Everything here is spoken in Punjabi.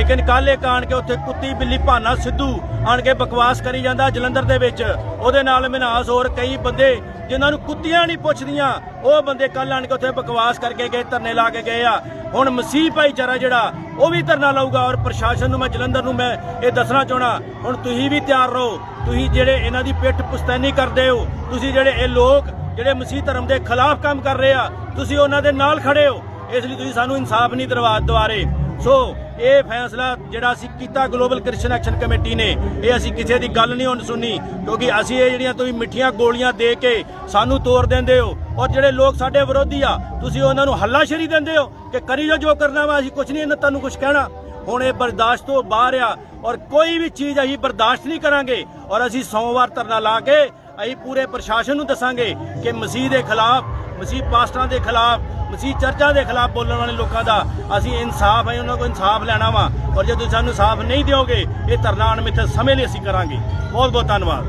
ਲੇਕਿਨ ਕੱਲ ਇੱਕ ਆਣ ਕੇ ਉੱਥੇ ਕੁੱਤੀ ਬਿੱਲੀ ਭਾਨਾ ਸਿੱਧੂ ਆਣ ਕੇ ਬਕਵਾਸ ਕਰੀ ਜਾਂਦਾ ਜਲੰਧਰ ਦੇ ਵਿੱਚ। ਉਹਦੇ ਨਾਲ ਮਨਹਾਸ ਹੋਰ ਕਈ ਬੰਦੇ ਜਿਨ੍ਹਾਂ ਨੂੰ ਕੁੱਤੀਆਂ ਨਹੀਂ ਪੁੱਛਦੀਆਂ, ਉਹ ਬੰਦੇ ਕੱਲ ਆਣ ਕੇ ਉੱਥੇ ਬਕਵਾਸ ਕਰਕੇ ਗਏ, ਧਰਨੇ ਲਾ ਕੇ ਗਏ ਆ। ਹੁਣ ਮਸੀਹ ਭਾਈਚਾਰਾ ਜਿਹੜਾ, ਉਹ ਵੀ ਧਰਨਾ ਲਾਊਗਾ ਔਰ ਪ੍ਰਸ਼ਾਸਨ ਨੂੰ ਮੈਂ ਜਲੰਧਰ ਨੂੰ ਮੈਂ ਇਹ ਦੱਸਣਾ ਚਾਹਣਾ ਹੁਣ ਤੁਸੀਂ ਵੀ ਤਿਆਰ ਰਹੋ। ਤੁਸੀਂ ਜਿਹੜੇ ਇਹਨਾਂ ਦੀ ਪਿੱਠ ਪੁਸਤੈਨੀ ਕਰਦੇ ਹੋ, ਤੁਸੀਂ ਜਿਹੜੇ ਇਹ ਲੋਕ, ਜਿਹੜੇ ਮਸੀਹ ਧਰਮ ਦੇ ਖਿਲਾਫ ਕੰਮ ਕਰ ਰਹੇ ਆ, ਤੁਸੀਂ ਉਹਨਾਂ ਦੇ ਨਾਲ ਖੜੇ ਹੋ। ਇਸ ਲਈ ਤੁਸੀਂ ਸਾਨੂੰ ਇਨਸਾਫ ਨਹੀਂ ਦਰਵਾ ਦੁਆਰੇ ਸੋ ਇਹ ਫੈਸਲਾ ਜਿਹੜਾ ਅਸੀਂ ਕੀਤਾ ਗਲੋਬਲ ਕ੍ਰਿਸ਼ਨ ਐਕਸ਼ਨ ਕਮੇਟੀ ਨੇ, ਇਹ ਅਸੀਂ ਕਿਸੇ ਦੀ ਗੱਲ ਨਹੀਂ ਹੁਣ ਸੁਣੀ ਕਿਉਂਕਿ ਅਸੀਂ ਇਹ ਜਿਹੜੀਆਂ ਤੁਸੀਂ ਮਿੱਠੀਆਂ ਗੋਲੀਆਂ ਦੇ ਕੇ ਸਾਨੂੰ ਤੋੜ ਦਿੰਦੇ ਹੋ ਔਰ ਜਿਹੜੇ ਲੋਕ ਸਾਡੇ ਵਿਰੋਧੀ ਆ, ਤੁਸੀਂ ਉਹਨਾਂ ਨੂੰ ਹੱਲਾਸ਼ੇਰੀ ਦਿੰਦੇ ਹੋ ਕਿ ਕਰੀ ਜੋ ਜੋ ਕਰਨਾ ਵਾ, ਅਸੀਂ ਕੁਝ ਨਹੀਂ ਇਹਨਾਂ ਤੁਹਾਨੂੰ ਕੁਝ ਕਹਿਣਾ। ਹੁਣ ਇਹ ਬਰਦਾਸ਼ਤ ਤੋਂ ਬਾਹਰ ਆ ਔਰ ਕੋਈ ਵੀ ਚੀਜ਼ ਅਸੀਂ ਬਰਦਾਸ਼ਤ ਨਹੀਂ ਕਰਾਂਗੇ ਔਰ ਅਸੀਂ ਸੋਮਵਾਰ ਧਰਨਾ ਲਾ ਕੇ ਅਸੀਂ ਪੂਰੇ ਪ੍ਰਸ਼ਾਸਨ ਨੂੰ ਦੱਸਾਂਗੇ ਕਿ ਮਸੀਹ ਦੇ ਖਿਲਾਫ, ਮਸੀਹ ਪਾਸਟਰਾਂ ਦੇ ਖਿਲਾਫ ਮਸੀਹ ਚਰਚਾਂ ਦੇ ਖਿਲਾਫ ਬੋਲਣ ਵਾਲੇ ਲੋਕਾਂ ਦਾ ਅਸੀਂ ਇਨਸਾਫ ਹੈ, ਉਹਨਾਂ ਕੋਲ ਇਨਸਾਫ ਲੈਣਾ ਵਾ। ਔਰ ਜੇ ਤੁਸੀਂ ਸਾਨੂੰ ਇਨਸਾਫ ਨਹੀਂ ਦਿਓਗੇ, ਇਹ ਧਰਨਾ ਅਣਮਿੱਥੇ ਸਮੇਂ ਲਈ ਅਸੀਂ ਕਰਾਂਗੇ। ਬਹੁਤ ਬਹੁਤ ਧੰਨਵਾਦ